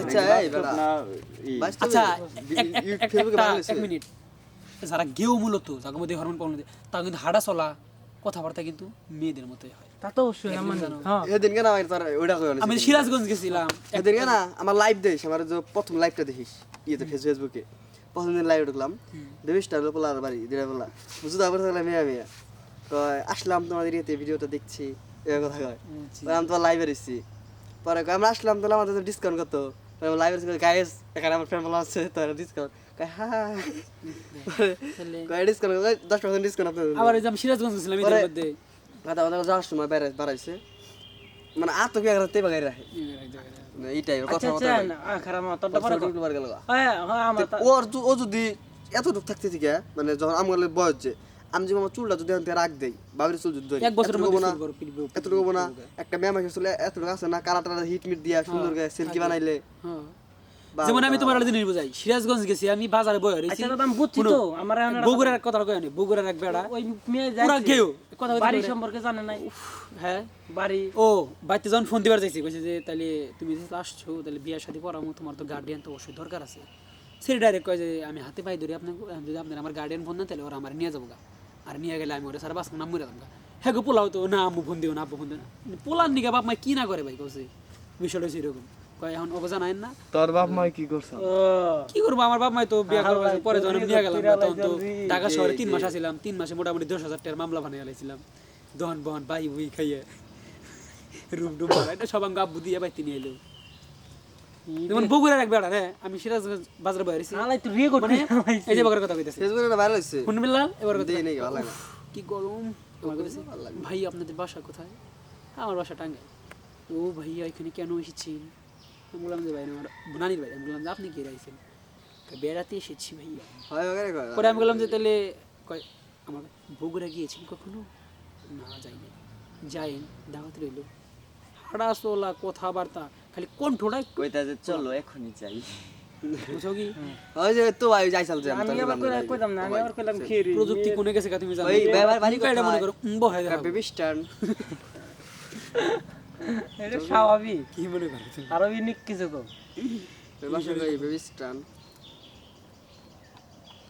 আচ্ছা আচ্ছা এক- মিনিট। যারা গেও মূলত যাদের মধ্যে হরমোন প্রবলেম তাও কিন্তু হাঁটা চলা কথাবার্তা কিন্তু মেয়েদের মতোই হয়। তা তো অবশ্যই হ্যাঁ। এদিন কেন আমার তোর ওইটা কই আমি সিরাজগঞ্জ গেছিলাম। এদিন কেন আমার লাইভ দেখিস আমার যে প্রথম লাইভটা দেখিস ইয়েতে ফেসবুকে প্রথম দিন লাইভ ঢুকলাম দেবিস টার বাড়ি দিরা পোলা বুঝতে থাকলাম মেয়া মেয়া। কয় আসলাম তোমাদের ইয়েতে ভিডিওটা দেখছি এই কথা কয়। আমি তোমার লাইভে এসেছি পরে আমরা আসলাম তাহলে আমাদের ডিসকাউন্ট কত লাইভে গাইস এখানে আমার ফ্রেন্ড বলা আছে তার ডিসকাউন্ট হ্যাঁ কয় ডিসকাউন্ট দশ পার্সেন্ট ডিসকাউন্ট আপনাদের আবার আমি সিরাজগঞ্জ গেছিলাম এদের মধ্যে। কথা কথা যাওয়ার সময় বেড়ে বাড়াইছে। মানে কি তেবা মানে কথা আচ্ছা কথা আচ্ছা খারাপ পরে গেল হ্যাঁ হ্যাঁ আমার ও যদি এতটুক থাকতে থেকে মানে যখন আমার বয়স যে আমি যদি আমার চুলটা যদি আমি রাখ দেই বাবির চুল যদি এক এতটুকু না না একটা ম্যাম চুলে এতটুকু আছে না হিট মিট দিয়া সুন্দর করে সিল্কি বানাইলে। হ্যাঁ। যেমন আমি তোমার জিনিস বুঝাই সিরাজগঞ্জ গেছি আমি বাজারে বয়ে রয়েছি আচ্ছা আমি বুঝছি তো আমার বগুড়ার কথা নি বগুড়ার এক বেড়া। ওই মেয়ে পুরা গেও কথা বাড়ি সম্পর্কে জানে নাই। হ্যাঁ। বাড়ি। ও বাড়িতে যখন ফোন দিবার চাইছি কইছে যে তাহলে তুমি যেহেতু আসছো তাহলে বিয়ে শাদী করামো তোমার তো গার্ডিয়ান তো অবশ্যই দরকার আছে। সে ডাইরেক্ট কয় যে আমি হাতে পাই ধরি আপনাকে যদি আপনার আমার গার্ডিয়ান ফোন না তাহলে ওরা আমার নিয়ে যাব গা। আর নিয়ে গেলে আমি ওরা সারা বাস নাম মরে গা হ্যাঁ গো পোলাও তো না আম্মু ফোন দিও না আব্বু ফোন দিও না পোলার নিকে বাপ মা কি না করে ভাই কইছে বিষয়টা হচ্ছে এরকম কয় এখন ওকে জানাই না তোর বাপ মা কি করছ কি করব আমার বাপ মাই তো বিয়ে পরে যখন নিয়ে গেলাম তখন তো। ঢাকা শহরে তিন মাস আছিলাম তিন মাসে মোটামুটি দশ হাজার টাকার মামলা বানিয়ে গেলাম দহন বহন বাই বুই খাইয়ে রুম এটা সব আব্বু দিয়ে বাইতে নিয়ে এলো যেমন বগুড়ার এক বেড়া হ্যাঁ আমি সিরাজগঞ্জ বাজারে বাইরেছি আলাই তুই বিয়ে করতে এই যে বকরের কথা কইতেছে। ফেসবুকে না ভাইরাল হইছে? শুনবেন লাল এবার কথা দেই নাকি ভালো লাগে। কি গরম। আমার ভাই আপনাদের বাসা কোথায়? আমার বাসা টাঙ্গাই ও ভাইয়া এখানে কেন এসেছেন? আমি বললাম যে ভাই আমার নানির ভাই আমি বললাম যে আপনি কি রাইছেন বেড়াতে এসেছি ভাইয়া। হয় পরে আমি বললাম যে তাহলে কয় আমার বগুড়া গিয়েছেন কখনো? না যাইনি। যাইন দাওয়াত রইল। হাড়া চলা কথাবার্তা খালি কণ্ঠটা কইতা যে চলো এখনই যাই। বুঝছ কি? ওই যে তো ভাই আমি আবার কইলাম কইতাম না আমি আবার কইলাম খেরি। প্রযুক্তি কোনে গেছে কা তুমি জানো? বাড়ি মনে? করো। বেবি স্টার্ন এটা স্বাভাবিক। কি মনে করো তুমি? আরও ইউনিক কিছু কম বেবি স্টার্ন